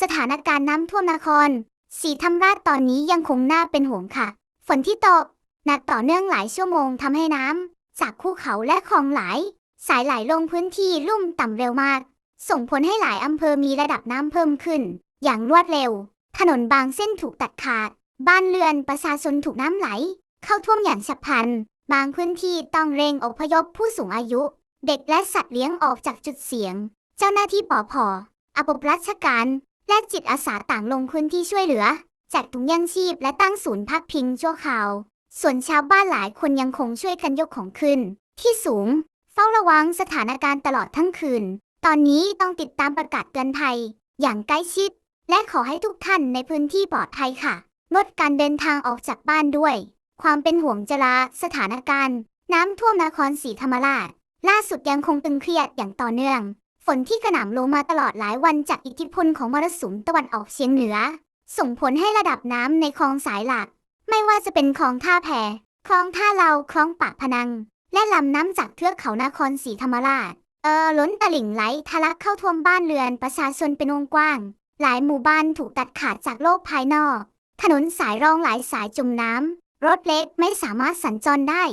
สถานการณ์น้ำท่วมนครศรีธรรมราชตอนนี้ยังคงน่าเป็นห่วงค่ะ ฝนที่ตกหนักต่อเนื่องหลายชั่วโมงทำให้น้ำจากภูเขาและคลองไหล สายไหลลงพื้นที่ลุ่มต่ำเร็วมาก ส่งผลให้หลายอำเภอมีระดับน้ำเพิ่มขึ้น อย่างรวดเร็ว ถนนบางเส้นถูกตัดขาด บ้านเรือนประชาชนถูกน้ำไหล เข้าท่วมอย่างฉับพลัน บางพื้นที่ต้องเร่งอพยพผู้สูงอายุ เด็กและสัตว์เลี้ยงออกจากจุดเสี่ยง เจ้าหน้าที่ปอพอบบราชการ และจิตอาสาต่างลงพื้นที่ช่วยเหลือแจกถุงยังชีพและตั้งศูนย์พักพิงชั่วคราว ส่วนชาวบ้านหลายคนยังคงช่วยกันยกของขึ้น ที่สูง เฝ้าระวังสถานการณ์ตลอดทั้งคืน ตอนนี้ต้องติดตามประกาศเตือนภัย อย่างใกล้ชิด และขอให้ทุกท่านในพื้นที่ปลอดภัยค่ะลดการเดินทางออกจากบ้านด้วย ความเป็นห่วงจราสถานการณ์ น้ำท่วมนครศรีธรรมราช ล่าสุดยังคงตึงเครียดอย่างต่อเนื่อง นที่กระหน่ำลงมาตลอดหลายวันจากอิทธิพลของมรสุมตะวันออกเฉียงเหนือ ส่งผลให้ระดับน้ำในคลองสายหลัก ไม่ว่าจะเป็นคลองท่าแพคลองท่าเลาคลองปากพนัง และลำน้ำจากเทือกเขานครศรีธรรมราช เออล้นตลิ่งไหลทะลักเข้าท่วมบ้านเรือนประชาชนเป็นวงกว้าง หลายหมู่บ้านถูกตัดขาดจากโลกภายนอก ถนนสายรองหลายสายจมน้ำรถเล็กไม่สามารถสัญจรได้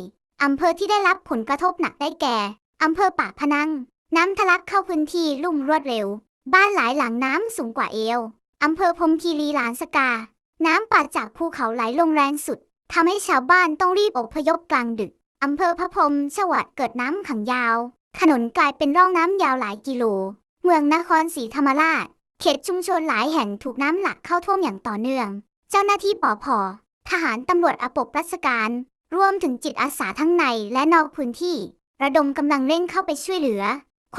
อำเภอที่ได้รับผลกระทบหนักได้แก่อำเภอปากพนัง น้ำทะลักเข้าพื้นที่ลุ่มรวดเร็ว บ้านหลายหลังน้ำสูงกว่าเอวอำเภอพรมคีรีหลานสกา น้ำป่าจากภูเขาไหลลงแรงสุดทำให้ชาวบ้านต้องรีบอพยพกลางดึกอำเภอพระพรหมชวัดเกิดน้ำขังยาว ถนนกลายเป็นร่องน้ำยาวหลายกิโล เมืองนครศรีธรรมราช เขตชุมชนหลายแห่งถูกน้ำหลักเข้าท่วมอย่างต่อเนื่อง เจ้าหน้าที่ปอพอทหารตำรวจอปบราชการ รวมถึงจิตอาสาทั้งในและนอกพื้นที่ ระดมกำลังเร่งเข้าไปช่วยเหลือ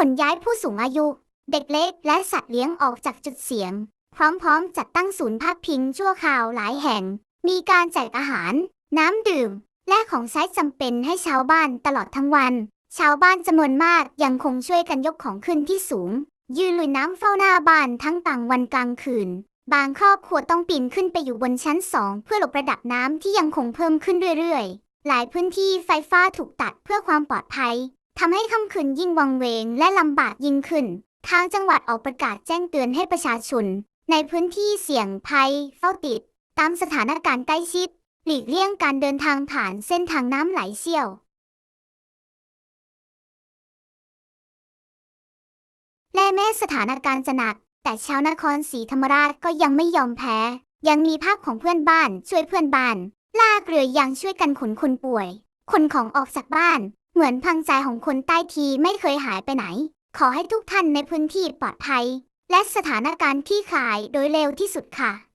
ขนย้ายผู้สูงอายุ เด็กเล็กและสัตว์เลี้ยงออกจากจุดเสี่ยง พร้อมๆ จัดตั้งศูนย์พักพิงชั่วคราวหลายแห่ง มีการแจกอาหาร น้ำดื่ม และของใช้จำเป็นให้ชาวบ้านตลอดทั้งวัน ชาวบ้านจำนวนมากยังคงช่วยกันยกของขึ้นที่สูง ยืนลุยน้ำเฝ้าหน้าบ้านทั้งกลางวันกลางคืน บางครอบครัวต้องปีนขึ้นไปอยู่บนชั้นสองเพื่อหลบระดับน้ำที่ยังคงเพิ่มขึ้นเรื่อยๆ หลายพื้นที่ไฟฟ้าถูกตัดเพื่อความปลอดภัย ทำให้ค่ำคืนยิ่งวังเวงและลำบากยิ่งขึ้น ทางจังหวัดออกประกาศแจ้งเตือนให้ประชาชน ในพื้นที่เสี่ยงภัยเฝ้าติด ตามสถานการณ์ใกล้ชิด หลีกเลี่ยงการเดินทางผ่านเส้นทางน้ำไหลเชี่ยว และแม้สถานการณ์จะหนัก แต่ชาวนครศรีธรรมราชก็ยังไม่ยอมแพ้ ยังมีภาพของเพื่อนบ้านช่วยเพื่อนบ้านลากเรือยางช่วยกันขนคนป่วยขนของออกจากบ้าน เหมือนพังใจของคนใต้ทีไม่เคยหายไปไหน ขอให้ทุกท่านในพื้นที่ปลอดภัย และสถานการณ์ที่คลายโดยเร็วที่สุดค่ะ